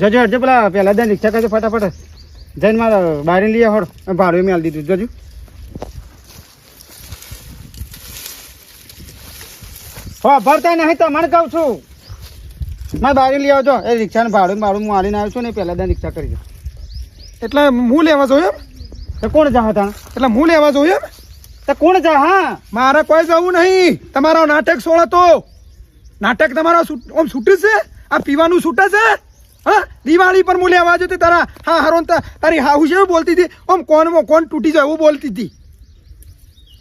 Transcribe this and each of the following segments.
જજો હટજો પેલા પેલા દે રિક્ષા કરજો ફટાફટ. જઈને મારા બારી લઈ હોડ ભાડું મેં મેળ દીધું. જજો. હો ભરતા નહીં તો મને કહું છું. મારે બારી લઈ આવજો. એ રિક્ષાને ભાડું ભાડું હું આલીને આવ્યો છું ને પેલા દે રિક્ષા કરી દો. એટલે હું લેવા જોયું એમ? તો કોણ જા હતા? એટલે હું લેવા જોઈએ તો કોણ જા હા? મારે કોઈ જવું નહીં. તમારો નાટક સોળ હતો નાટક તમારો ઓમ છૂટે છે? આ પીવાનું છૂટે છે? હા દિવાળી પર હું લેવા જતી તારા હા હરોન તારી હાહુ છે બોલતી હતી? ઓમ કોનમાં કોણ તૂટી જાય એવું બોલતી હતી.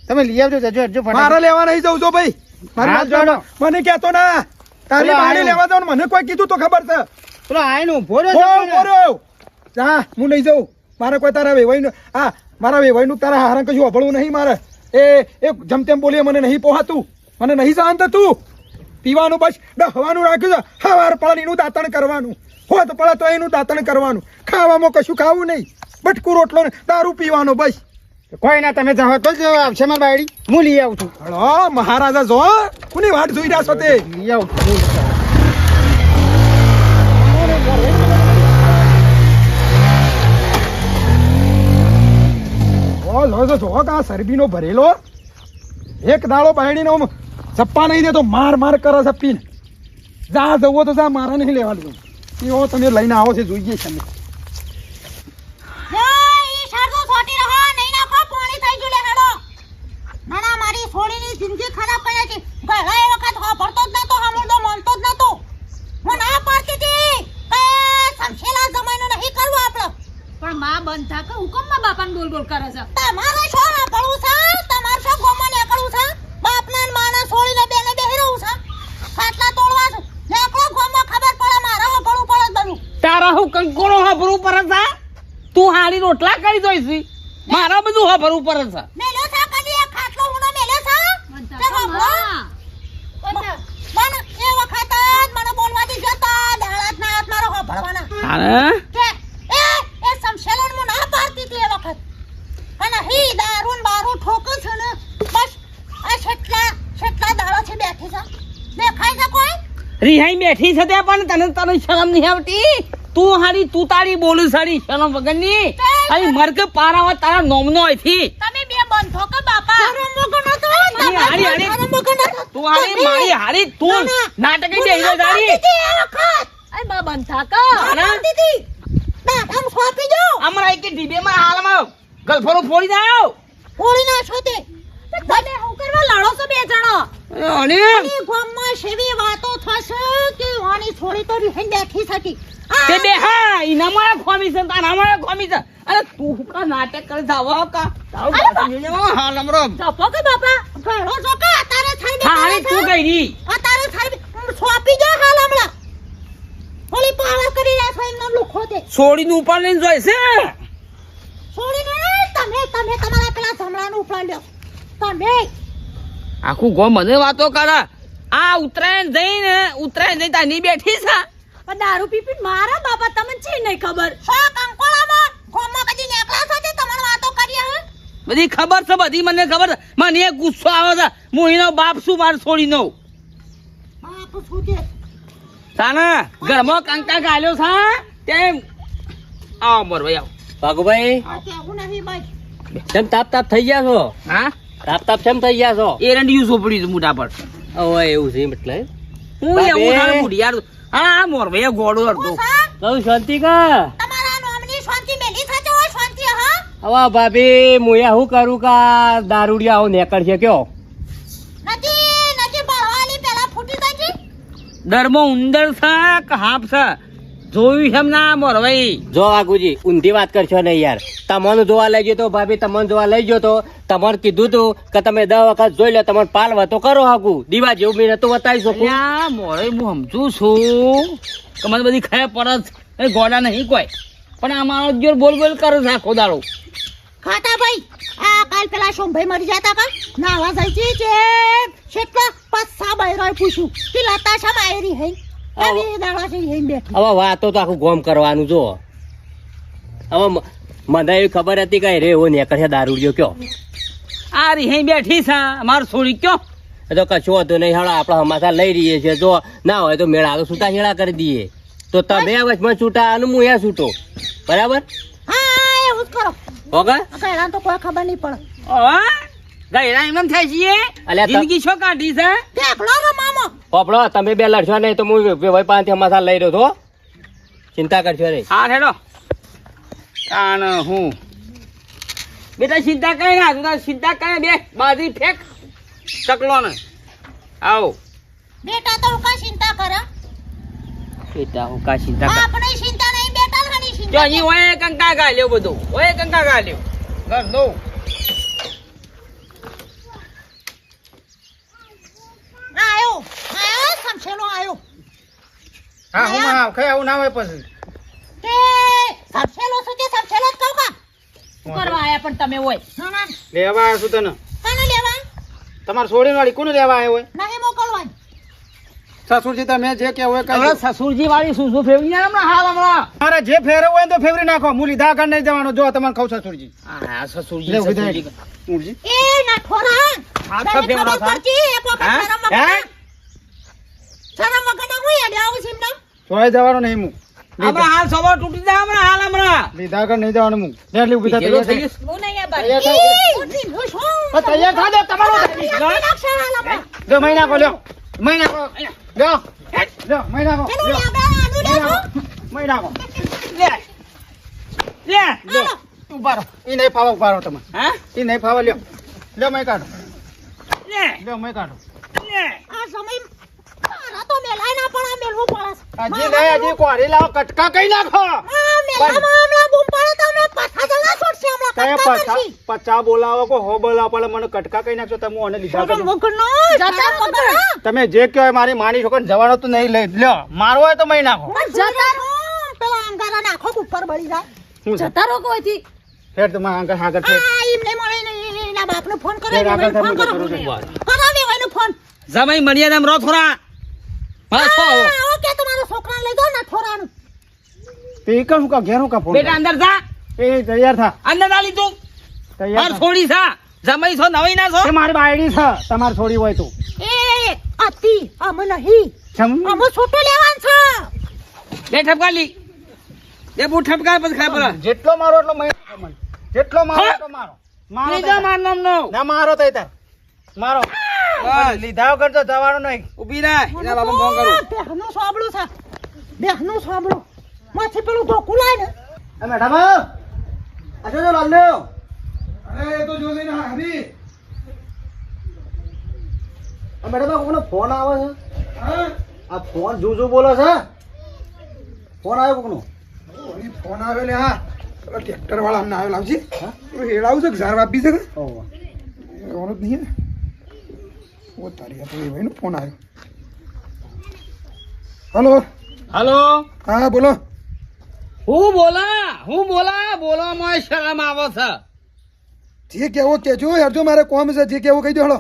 તમે લઈ આવજો જજો હટજો મારે લેવા નહીં જવું છો ભાઈ. હા, મને કહેતો ના. તારી બાળી લેવા જાવ મને કોઈ કીધું તો ખબર છે. પેલો આય ભોરો ભોરો જા હું નહીં જાઉં. મારે કોઈ તારા વેવાઈનું હા મારા વેવાઈનું તારા હારણ કશું અભળવું નહીં મારે. એ એ જેમ તેમ બોલીએ મને નહીં પોહાતું. મને નહીં શાંત તું. પીવાનું બસ ડહવાનું રાખ્યું છે. હવાર પાણીનું દાંતણ કરવાનું. હોત પડે તો એનું દાંતણ કરવાનું. ખાવામાં કશું ખાવું નહીં. બટકું રોટલો ને દારૂ પીવાનો બસ. કોઈ ના તમે જાઓ તો જ આવશે મારી બાયડી. હું લઈ આવું છું. હળો મહારાજા જો કોની વાટ જોઈ રહ્યા છો તે? લઈ આવું છું જો આ સરબીનો ભરેલો. એક દાડો બાયડીનો ચપ્પા નહીં દેતો માર માર કરે છે પીને. જા જવો તો જા મારા નહીં લેવા દઉં તમે લઈને આવો છે જોઈએ છે અમે. ઈ શારદો સોટી રહો નહીં નાખો પાણી થઈ ગયું લે હેડો. ના ના મારી સોડીની જિંદગી ખરાબ કરી છે. ઘણા એ વખત હો ભરતો જ નતો હમણો માનતો જ નતો. હું ના પાડતી હતી કે સમશેલા જમાઈનો નહીં કરવો આપણો. પણ માં બંધ કે હુકમમાં બાપાને બોલ બોલ કરે છે. તમારે શું આપડવું છે તમારે શું ગોમાં નીકળવું છે બાપના ને માના સોડીને બેને બેહી રહું છે ખાટલા તોડવા છે નીકળો ગોમાં ખબર પડે મારે હો પડવું પડે જ બધું તારા હું કંકોડો હભરું પર છે તું હારી રોટલા કરી દોઈશી મારા બધું હભરું પર છે મેલ્યો છે કદી એક ખાટલો ઉનો મેલ્યો છે થા? એ વખત મને બોલવા તો દાળાત ના હાથ મારો ભરવાના તારે? એ એ સમશેલન મુ ના પાડતી હતી એ વખત. અને હી દારૂન બારૂ ઠોક છે ને બસ આ છેટલા છેટલા દાડો છે બેઠી છે દેખાય છે કોઈ? રિહાઈ બેઠી છે તે પણ તને તને શરમ નહીં આવતી? તું હારી તું તારી બોલું સારી શરમ વગરની? અરે મર્ગ પારાવા તારા નોમનો અહીંથી. તમે બે બંધો કે બાપા. શરમ વગર નતો હારી, હારી, હારી. શરમ વગર નતો તું હારી મારી હારી તું નાટકી બેહી તારી એ વખત અરે બા બંધા કે. હતી દાદા. સોંપી દો અમારા એક ડીબેમાં હાલમાં ગલફરો ફોડી દાવ ફોડી ના છો તે તમે હું કરવા લડો છો બે જણો. અને? ગામમાં સેવી વાતો થશે કે વાની છોડી તો રીહન બેઠી હતી તે બે હા ખોમી છે તારામાં ખોમી છે. અરે તું કા નાટક કરી જાવ કા? તારું અરે બા- બાજુ જોજો, હાલ હમરો જપો કે બાપા? ઘણો જો કે અતારે થઈ હા તું ગઈ રી અતારે થઈ સોંપી દો હાલ હમણાં. હોળી પાવર કરી રહ્યા છો એમનો લુખો તે. નું ઉપર લઈને જોઈશે. છોડી તમે તમે તમારા પેલા જમણાનું ઉપાડ્યો તમે આખું ગો મને વાતો કરે. આ ઉત્તરાયણ જઈને ઉત્તરાયણ જઈ તાની બેઠી છે. પણ દારૂ પી પી મારા બાપા તમને છે નહીં ખબર? શો કંકોળામાં? ગોમમાં કદી નેકળા છો તે તમને વાતો કરી હે? બધી ખબર છે બધી મને ખબર છે. મને એક ગુસ્સો આવે છે. હું એનો બાપ શું માર છોડી નો બાપ શું છે તાના ઘરમાં કંકા ગાલ્યો છે તેમ. આવો મોર ભાઈ આવો. ભાગુભાઈ આ કેવું નહીં ભાઈ તેમ તાપ તાપ થઈ ગયા છો? હા? તાપ તાપ કેમ થઈ ગયા છો? એરંડિયું સોપડી છે મોટા પર. ઓય એવું છે એટલે. હું. એવું થાળ બુઢિયાર હા હા મોર ભાઈ ગોળો અડધો. હું કહું શાંતિ કા? તમારા નોમની શાંતિ મેલી થતી હોય શાંતિ હા? હવે ભાભી મુયા શું કરું કા? દારૂડિયા આવો નેકળ છે કયો? નથી નથી બળવાલી પેલા ફૂટી છે દરમો ઉંદર છે કે હાપ છે? જોયું છે એમ ના મોર ભાઈ? જો આગુજી ઊંધી વાત કરશો ને યાર. તમને જોવા લઈ ગયો તો ભાભી તમને જોવા લઈ ગયો તો તમને કીધું તું કે તમે દસ વખત જોઈ લો તમને પાલવા તો કરો હાકું દીવા જેવું મેં નતું બતાવી શકું. મોડે હું સમજુ છું કે મને બધી ખાય પરત એ ગોડા નહીં કોઈ. પણ આ મારો જોર બોલ બોલ કરો છે આખો દાડો. ખાતા ભાઈ આ કાલ પેલા સોમભાઈ મરી જતા કા નાવા જાય છે છે કેટલા પસ્સા બૈરોય પૂછ્યું કે લતા શા માયરી હઈ? આવી. દાડા છે હઈ બેઠી. હવે વાતો તો આખું ગોમ કરવાનું જો હવે મને એવી ખબર હતી કે રે એવો નીકળશે દારૂ દારૂડિયો કયો? આ હે બેઠી છે મારું છોડી કયો? એ તો કશું હતું નહીં હાલો આપણે હમાસા લઈ રહીએ છીએ. જો ના હોય તો મેળા તો છૂટા છેડા કરી દઈએ. તો તમે વચમાં છૂટા અને હું એ છૂટો બરાબર? હા એવું કરો. ઓકે ગયડા તો કોઈ ખબર નહીં પડે. ગયડા એમ થાય છે અલ્યા જિંદગી શું કાઢી છે? દેખલો રો મામો. પોપડો તમે બે લડશો નહીં તો હું ભાઈ પાંચ હમાસા લઈ રહ્યો છો ચિંતા કરશો નહીં. હા હેડો. તાણ હું. બેટા સીધા કઈ ના તું સીધા કઈ બે બાજી ફેંક. ચકલો ને આવો. બેટા તો કા ચિંતા કર બેટા હું કા ચિંતા કર. આપણે ચિંતા નહીં બેટા ઘણી જો અહીં ઓય કંકા ગાલ્યો બધું. ઓય કંકા ગાલ્યો. ઘર નો. આયો. આયો સમસેલો આયો. હા હું આવ ખાય આવું ના હોય પછી. તે સમસેલો શું છે સમસેલો જ કહું કા કરવા આયા પણ તમે હોય? ના ના લેવા આવ્યો છું તને? કાને લેવા? તમારે છોડીને વાળી કોને લેવા આવ્યો હોય? નહીં સસુરજી તમે જે કે હોય સસુરજી વાળી શું શું ફેરવી ના હમણાં હાલ હમણાં? મારે જે ફેરવું હોય ને તો ફેરવી નાખો. હું લીધા આગળ નહીં જવાનો. જો તમને કહું સસુરજી. હા સસુરજી સસુરજી. એ ના ઠોરા હાથ તને ફેરવો ખબર થાય. પડતી? એક વખત શરમ હે? શરમ વગરના હું? યાદ આવું છું એમને જોઈ જવાનો નહીં હું. હમણાં હાલ સવાર તૂટી જાય હમણાં હાલ હમણાં. લીધા આગળ નહીં જવાનું હું એટલે તૈયાર થઈ. ગયું. હું નહીં આ બારી. તૈયાર થા દો, તમારો. જો. લ્યો. મહી નાખો લ્યો. લ્યો મહી નાખો એનું લ્યો. લેબડા, આનું મહી લેબડું. નાખો મહી નાખો લે. લે. હાલો. ઈ નહીં ફાવો ઊભા તમે. હા? ઈ નહીં ફાવો લ્યો. લ્યો મહી કાઢો. લે. લ્યો મહી કાઢો. લે. આ સમય મારા તો મેલાય ના પણ આ મેલવું પડે છે. હજી નહીં હજી કોરી લાવો કટકા કઈ નાખો? પચા બોલાવો કો હો બોલાવો પડે મને કટકા કઈ નાખશો? તમે મને લીધા. તમે જે કહો મારી માની છોકરાને જવાનો તો નહીં લઈ લ્યો મારવો હોય તો મહી નાખો. પણ. પેલા અંગારા નાખો ઉપર બળી જાય. શું છે? જતા રોકો કોઈથી ફેર તો મારા અંગાર આગળ ફેર આ એમને મળે નહીં એના બાપનો ફોન કરો ફોન કરો. કરું છું. ફોન. જમાઈ થોડા મારા છો આવો. આ, ઓકે તમારા છોકરાને લઈ જાઓ ને થોરાનું તે ઈ કહું કા ઘેરું કા ફોન બેટા અંદર જા. એ તૈયાર થા. અંદર ના લીધું. તૈયાર થોડી સા. જમાઈ છો નવાઈ ના છો? એ મારી બાયડી છે તમારે છોડી હોય તો. એ અતિ અમે નહીં. જમ. અમે છોટું લેવાનું છે. લી. બે ઠપકા પછી ખાય જેટલો મારો એટલો મને. જેટલો મારો એટલો મારો. મારો. ના મારો તઈ મારો. બસ. લીધા વગર તો જવાનું નહીં. ઊભી રહે. એના બાપા ફોન કરું. બેહનું સાંભળું છે. બેહનું સાંભળું. માથી પેલું ધોકું લાય ને. એ મેડમ આજે જો લાલ લ્યો. અરે એ તો જો ને હા, હરી. આ મેડમ આ કોકનો ફોન આવે છે? હા? આ ફોન જુજુ બોલો છે? ફોન આવ્યો કોકનો? ફોન આવે લે હા. ટ્રેક્ટર વાળા અમને આવ્યો લાવજી પેલું હેડાવું છે કે ઝાર વાપી છે કે? ઓહો. જ નહીં ને ઓ તારી આ તો એ ભાઈનો ફોન આવ્યો. હલો? હાલો? હા બોલો. હું બોલા? હું બોલા? બોલવામાં શરમ આવે છે. જે કેવો કેજો હેડજો મારે કોમ છે જે કેવો કહી દો હળો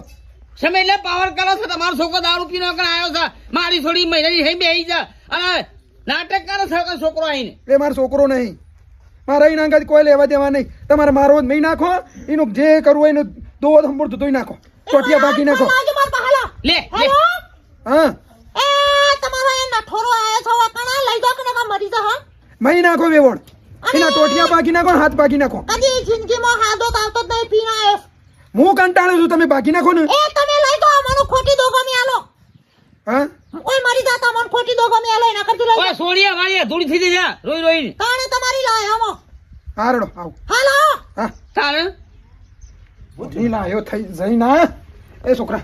સમય એટલે પાવર કરો છો તમારો છોકરો દારૂ પીને કણ આવ્યો છે. મારી થોડી મહિનાની હઈ બેહી છે અને નાટક કરે છે છોકરો આવીને એ મારો છોકરો નહીં. મારા એના અંગાજ કોઈ લેવા દેવા નહીં. તમારે મારો જ નહીં નાખો. એનું જે કરવું એનું દોધ સંભળ ધોઈ નાખો. ચોટિયા બાકી નાખો. લે લે. હા. એ તમારો એ નઠોરો આયો છો કણા? લઈ જાવ કે નકા મરી જા હા. મહી નાખો વેવણ એના ટોટિયા બાકી નાખો હાથ બાકી નાખો. કદી જિંદગીમાં હાદો તો આવતો જ નહીં પીણા આયો હું કંટાળું છું તમે બાકી નાખો ને. એ તમે લઈ જાવ અમને ખોટી દો ગમી આલો. હા? ઓય મરી જાતા મન ખોટી દોગમી આલો એના કરતી લઈ ઓય સોડિયા વાળીયા ધૂળી થઈ જા રોઈ રોઈ કાણે તમારી લાય હમો હારડો આવ. હાલો. હા. તારે ની લાયો થઈ જઈ ના. એ છોકરા.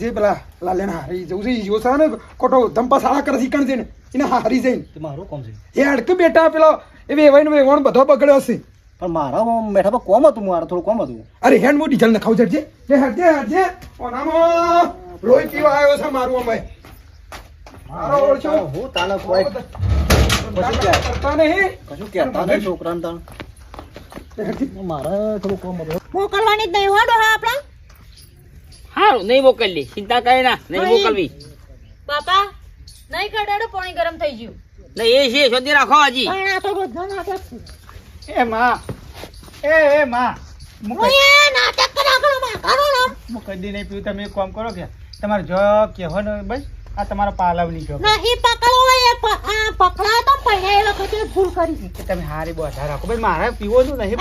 જે પેલા લાલેને હારી જવું છે ઈ છે ને ખોટો ધંપા સાળા કરે શીખણ છે ને એને હારી જઈને. મારું કોમ છે. યાર બેટા પેલો એ વેવાઈને વેવાણ બધો બગડ્યો છે પણ મારા મેઠા કોમ હતું મારા થોડું કોમ હતું. અરે હેન્ડ મોટી જલ ને ખાવ જડજે. લે હટજે હટજે ઓનામાં લોહી પીવા આવ્યો છે મારું અમે. મારો ઓળખ્યો હું તાને કરતા નહીં. કશું કહેતા નહીં છોકરાને તાણ. મારે થોડું કોમ હતું. મોકલવાની જ નહીં હો ડોહા આપણા. હારું નહીં મોકલલી. ચિંતા કરે ના નહીં. મોકલવી. બાપા નહીં કડાડો પાણી ગરમ થઈ ગયું. નહીં એ છે શોધી રાખો હજી. પણ આ તો રોજનો નાટક એ માં એ એ માં નાટક કરો કરો ને કદી નહીં પીવું તમે એક કામ કરો કે તમારે જો કહેવો ને બસ આ તમારા પાલવની જો નહીં પકડો એ પ- આ પકડાય તો પહેલા એ વખતે ભૂલ કરી કે તમે હારી બોધા રાખો. ભાઈ મારે પીવો નહીં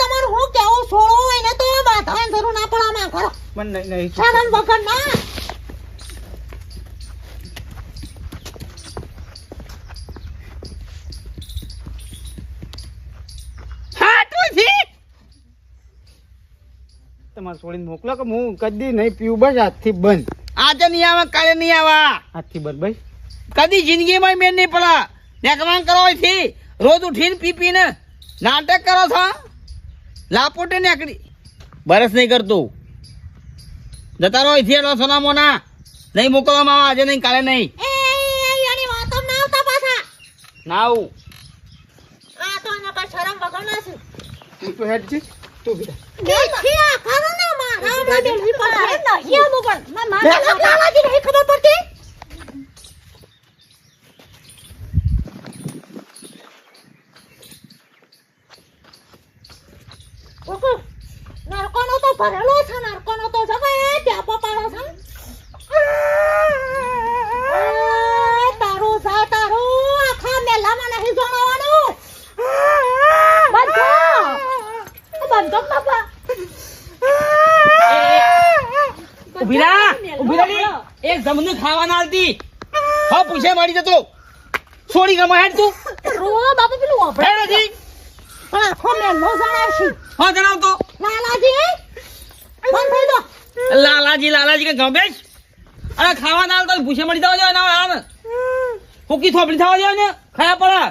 તમારું હું કેવું છોડો એને તો બાંધવાની જરૂર ના પડે માં કરો મને નહીં નહીં સાધન વગર ના તમારે છોડીને મોકલો કે હું કદી નહીં પીવું બસ આજથી બંધ આજે નહીં આવે કાલે નહીં આવે આજથી બંધ ભાઈ કદી જિંદગીમાં મેં નહીં પડે નેકવાન કરો રોજ ઉઠીને પી પીને નાટક કરો છો લાપોટે નીકળી બરસ નહીં કરતું જતા રહો અહીંથી એનો સોના મોના નહીં મોકલવામાં આવે આજે નહીં કાલે નહીં. એ એની ના આવતા પાછા. ના આવું. ઓકે નરકોનો તો ભરેલો છે નરકોનો તો એ ત્યાં પાડો છે. તારું જા તારું આખા મેલામાં નહીં જણાવવાનું બંધો. બંધો બાપા ઊભી રા ઊભી રા. એક જમનું ખાવા ના આલતી. હા પૂછે મારી જતો છોડી ગમે હેડ તું. રો બાપા પેલું વાપરે નથી પણ આખો મેલો જણાવશે. હા જણાવતો. લાલાજી? બંધ થઈ દો લાલાજી લાલાજી કે ગમે જ? અરે ખાવા ના આલતો પૂછે મળી જવા જોઈએ ના થોપડી થવા જોઈએ ને ખાયા પડે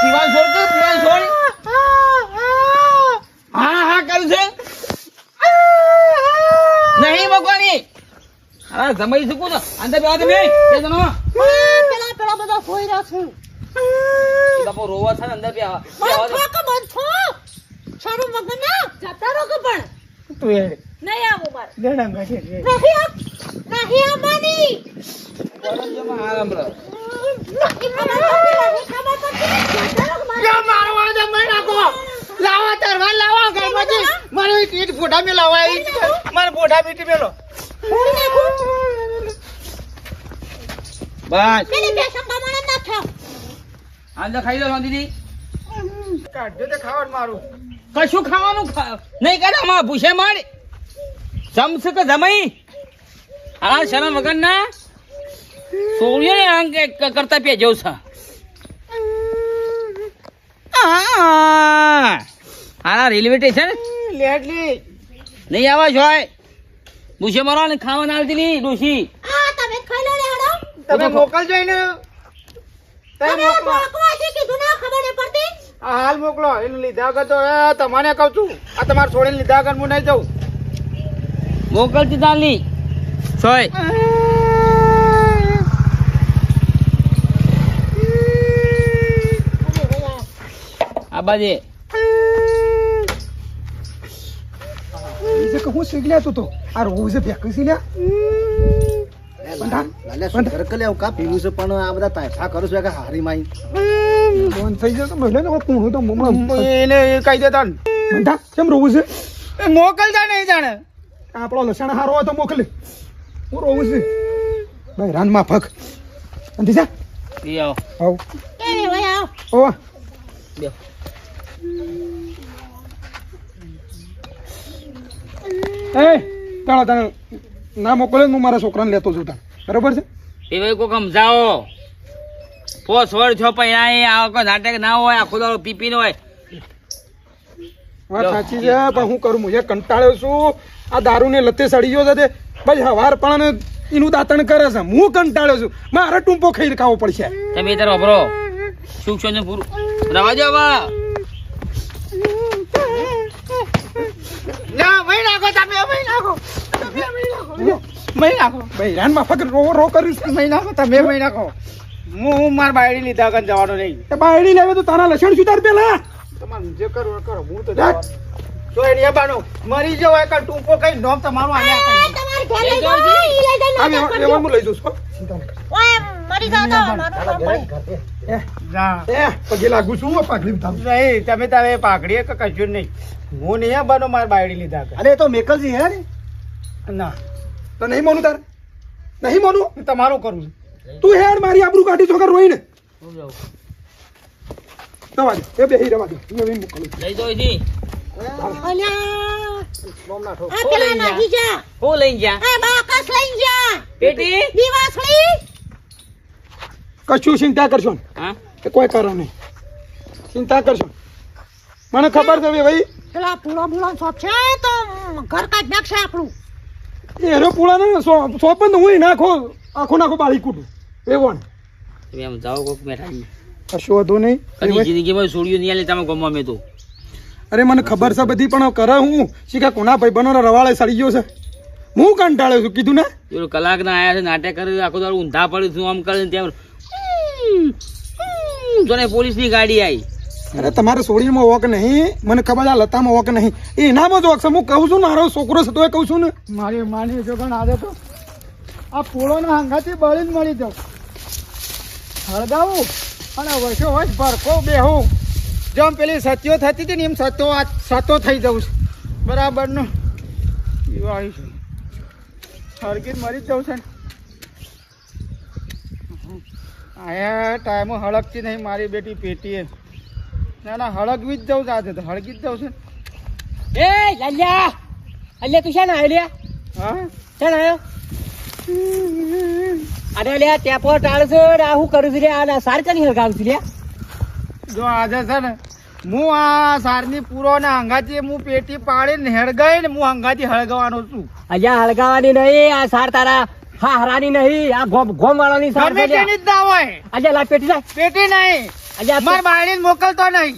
પીવાનું છોડ તું પીવાનું છોડ? હા હા કરું છે. નહીં મગવાની અરે જમાઈ શકું તો? અંદર બેવા તમે બે જણો. પેલા પેલા બધા સોઈ રહ્યા છું બાપો રોવા છે અંદર બેવા શરમ વગર ના જતા રહો પણ? તું એ નહીં આવું મારે. દેડમ ગાઠે. નહીં આવ નહીં આવવાની. રહો નાખો. લાવા તરવા લાવા કઈ પછી મારો ઈટ ફોટા મે લાવા ઈટ ફોટા બીટી મેલો. બસ. પેલી બે ના થાવ ખાઈ લો દીદી કાઢજો તે ખાવાનું મારું. કશું ખાવાનું નહીં કરે આમાં ભૂસે મારી. જમશે કે જમાઈ. આ શરમ વગર ના ને અંગ કરતા પે જવું છે. આ! આ રેલવે સ્ટેશન? લેટલી. નહીં આવા છો ભૂસે મારો ને ખાવાના આવતી નહીં ડોશી. તમે ખાઈ લો રે હાડો તમે મોકલજો એને. તમે મોકલો. કીધું ના ખબર હાલ મોકલો એને લીધા વગર તો તમારે તમને કહું છું. આ તમારે છોડીને લીધા વગર હું નહીં જઉં. મોકલતી તાલી. સોય. આ બાજે. કે હું શીખ લેતો તો? આ રોજ છે ફેંકી છે લ્યા બંધ થઈ જશે મહિને તો પૂણું તો મોમાં એને કહી દેતા બંધા કેમ રોવું છે એ મોકલતા નહીં જાણે આપણો લસણ હારો હોય તો મોકલે હું રોવું છે ભાઈ રાનમાં ફક અંધી જા ઈ આવો આવ. એ ના મોકલે હું મારા છોકરાને લેતો છું તાર બરોબર છે એ ભાઈ કોક સમજાવો પોસ વર છો પણ અહીંયા આવો નાટક ના હોય આખો દાડો પીપી હોય. વાત સાચી છે પણ હું કરું હું કંટાળ્યો છું. આ દારૂને લતે સડી ગયો છે ભાઈ હવાર પણ એનું દાંતણ કરે છે. હું કંટાળ્યો છું. મારે ટૂંપો ખાઈ ખાવો પડશે. તમે તારો અભરો. શું છો ને પૂરું? રવા દો હવે. ના ભાઈ નાખો તમે મહી નાખો. તમે મહી નાખો. મહી નાખો. ભાઈ રાનમાં ફક રો રો કર્યું છે. મહી નાખો તમે મહિના નાખો. હું હું મારા બાયડી લીધા કન જવાનો નહીં. તે બાયડી લેવે તો તારા લસણ સુધાર પેલા. તમાર જે કરો કરો હું તો જવાનો તો એની બાનો મરી જાવ એક ટૂંકો કઈ નોમ તમારું આલ્યા એ કરી ઘેર લઈ જાવ લઈ જઈને આ કરજો. હું લઈ જઉં છું. ઓય મરી જાવ તો પડે. એ ના એ પગે લાગુ છું હું પાઘડી ઉતારું. નહીં તમે તારે પાકડીએ કે કશું નહીં. હું નહીં બનો માર બાયડી લીધા. અરે એ તો મેકલજી હે ને? ના. તો નહીં માનું તારે? નહીં માનું? હું તમારું કરું તું હેડ મારી આબરૂ કાઢી છોકર રોઈને? રવા દે. એ બેહી રવા દે. મોકલું લઈ દો કશું ચિંતા કરશો ને. કોઈ કારણ નહીં. ચિંતા કરશો મને ખબર છે ભાઈ. પેલા પૂળો બુળો શોપ છે તો ઘર કાઢ નાખશે આપણું. એ પૂળા પુળાને સોપ હું નાખો. આખો નાખો બાળી કૂટું. એ કોણ તમે આમ જાઓ કોક બેઠા કશું વાંધો નહીં. એ કદી જિંદગીમાં છોડ્યું નહીં આલે તમે ગમવા મેં તો. અરે મને ખબર છે બધી પણ કરે હું? શીખા કોના ભાઈ બનો રવાળે સડી ગયો છે? હું કંટાળ્યો છું કીધું ને? પેલો કલાક ના આયા છે નાટક કરે આખો દાડો ઊંધા પડ્યું છું આમ કરે ને તેમ જોને પોલીસની ગાડી આવી અરે તમારે સોડીમાં વોક નહીં? મને ખબર છે આ લતામાં વોક નહીં. એ એનામાં જ વોક છે. હું કહું છું ને મારો છોકરો છે તો કહું છું ને. મારી માની જો પણ આજે તો આ પૂળોના બળી જ મળી જાઉં. હળગાવું અને વર્ષો વર્ષ ભરખો બેહું. જેમ પેલી સત્યો થતી હતી ને એમ સતો આ સતો થઈ જવું છે. બરાબરનું. એવું આવ્યું છે. હળગી મરી જ જવું છે ને. આયા ટાઈમો હળગતી નહીં મારી બેટી પેટીએ. ના ના હળગવી જ જવું છે આજે તો. હળગી જ જવું છે એ લાલ્યા અલ્યા તું છે ને લ્યા? હા? શાને આવ્યો? અરે લ્યા ત્યાં પર ટાળ છે ને આ હું કરું છું લ્યા? આ સાર કની હરગાવું છું લ્યા? જો આજે છે ને હું આ સારની પૂરો ને હંગાથી હું પેટી પાડીને હેળગાઈ ને હું હંગાથી હળગાવાનો છું. અહીંયા હળગાવાની નહીં આ સાર તારા હા હરાની નહીં આ ગોમ ગોમ વાળાની સાર પેટી જ ના હોય. અહીંયા લા પેટી પેટી નહીં. અહીંયા માર બાયડીને મોકલતો નહીં.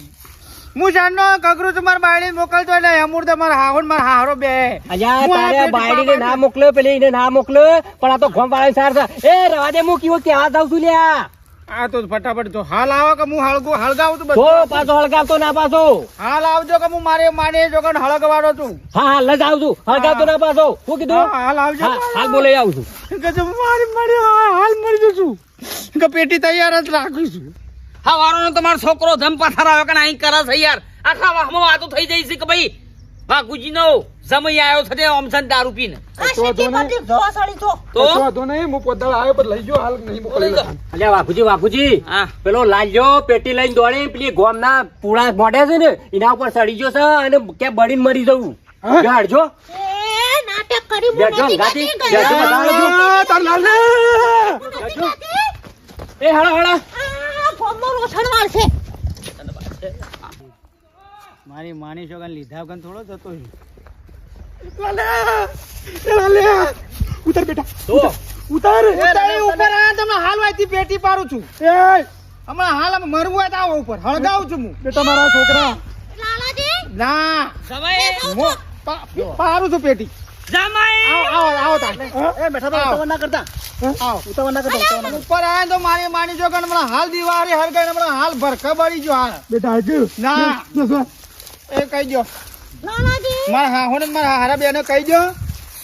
હું જાણનો કગરું છું મારા મોકલતો નહીં અમૂર તો મારા માર હારો બે. તારે બાયડીને ના મોકલ્યો પેલી એને ના મોકલ્યો પણ આ તો ગોમ વાળાની સાર છે. એ રવા દે હું કેવો છું લ્યા. આ તો ફટાફટ જો. હાલ આવો કે હું હળગું હળગાવું બધું. પાછો હળગાવતો ના પાછો. હાલ આવજો કે હું મારે માને જો કે હળગવાનો છું. હા હા લજ આવું હળગાવતો ના પાછો. હું કીધું હાલ આવજો. હાલ બોલે આવું છું. કે જો મારી મળી હાલ મરી જશું કે પેટી તૈયાર જ રાખું છું. હા વારો તમારો છોકરો ધમ પથાર આવ્યો કે અહીં કરે છે યાર. આખા વાહમાં વાતો થઈ જાય છે કે ભાઈ બાગુજી નો સમય આવ્યો છે તે ઓમસન દારૂ પીને. જો તો નહીં. હું પોતાનો આવ્યો પર લઈ જો હાલ નહીં મોકલી. અલ્યા વાઘુજી વાઘુજી પેલો લાલ્યો પેટી લઈને દોડે પેલી ગોમના પૂળા મોઢે છે ને એના ઉપર સડી ગયો છે અને ક્યાં બળીને મરી જવું? ગાડજો નાટક કરી તાર લાલ. એ હળો હળો આ મારી માની છોકરા લીધા વગર થોડો જતો ઉતર. બેટા ઉતર ઉતાર. ઉપર આયા તમે હાલ વાયથી પેટી પાડું છું. એ. હમણાં હાલ આમ મરવું હોય તો આવો ઉપર. હળગાવું છું હું. બેટા મારા છોકરા. લાલાજી? ના. પારું પાડું છું પેટી. જમાઈ! આવો આવો આવો એ બેઠા આવો. ના કરતા. આવો ઉતાવળ ના કરતા. ઉપર આયા તો મારી માની જો કે હમણાં હાલ દિવાળી હળગાઈ હમણાં હાલ ભરખા બળી ગયો હાલ. બેટા હજુ? ના. બસ, બસ. એ કહી દો મારા હાહો ને મારા હારા બેને કહી દો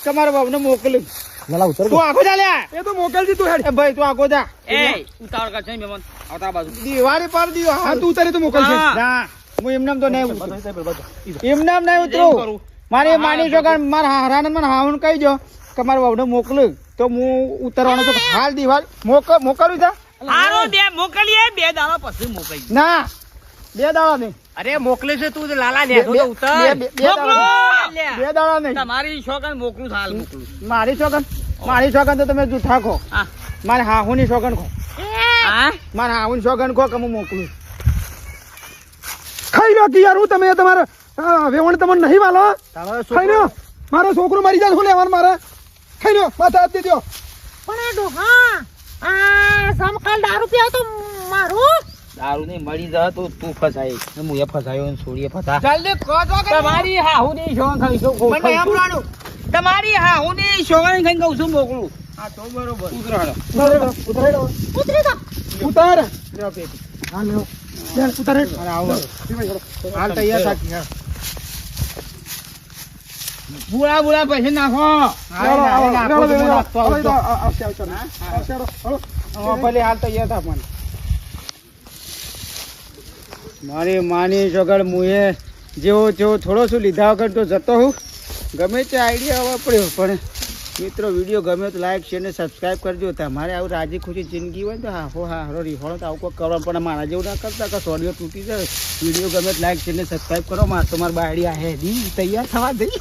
કે મારા બાબને મોકલી. લાલા ઉતાર તું આખો ચાલ્યા એ તો મોકલજી તું હેડ. ભાઈ તું આખો જા. એ ઉતાવળ કરશે ને મહેમાન. આવતા બાજુ. દિવાળી પર દિયો હા તું ઉતારી તો મોકલજે. હા. ના હું એમનામ તો નહીં ઉતરું. એમનામ નહીં ઉતરું. કરું. મારી માની છો કે મારા હારાને મને હાવન કહી દો કે મારા બાબને મોકલું. તો હું ઉતરવાનો તો હાલ દિવાલ. મોક મોકલું તા હારો બે મોકલીએ બે દાડા પછી મોકલી. ના. બે દાડા નહીં. અરે મોકલે છે તું લાલા બે- બે- બે- દાડા નહીં. તમારી છોકરા મોકલું હાલ મોકલું મારી છોકન મારી છોકન તો તમે જૂઠા ખો મારે હાહુની છોકન ખો મારે હાહુની છોકન ખો કે હું મોકલું. ખાઈ લો યાર હું તમે તમારે આ, વેવણ તમને નહીં વાલો? તમારો ખાઈ લો મારો છોકરો મરી જાય શું લેવાનું મારે? ખાઈ લો માથા હાથ દેજો પણ આ ડોહા આ સમકાલ દારૂ પીવો તો મારું? દારૂ નહીં મળી જાય તો તું ફસાય. હું એ ફસાયો ને છોડીએ ફસા. જલ્દી ખો તો કે તમારી હાહુની શોખ ખાઈ છું મને એમ રાણું તમારી હાહુની શોખ ખાઈ કહું છું મોકલું. હા તો બરોબર. ઉતરાડો. ઉતારેલો, ઉતારેલો. ઉતરી દો ઉતાર. લ્યો પેટી. હા લે, ઉતારે. અરે આવો. હાલ તૈયાર થાકી હા બુડા બુડા પૈસે નાખો ચાલો, આવો, નાખો ચાલો, તો ચાલો, નાખતો ચાલો, આવતો. આ- આ- આવશે, આવશે, આવશે, બુરા પૈસા નાખો. ભલે હાલ તો પણ મારી માની સગળ મુએ જેવો જેવો થોડો શું લીધા વગર તો જતો હું ગમે તે આઈડિયા વાપર્યો પણ મિત્રો વીડિયો ગમે તો લાઈક શેર ને સબસ્ક્રાઈબ કરજો. તમારે આવું રાજી ખુશી જિંદગી હોય તો હા હો હા રીહોળો તો આવું કોઈ કરવા પણ મારા જેવું ના કરતા, કે સોડિયો તૂટી જાય. વીડિયો ગમે તો લાઈક શેર ને સબસ્ક્રાઈબ કરો. મારે તો મારી બાયડી આ હે તૈયાર થવા દઈ.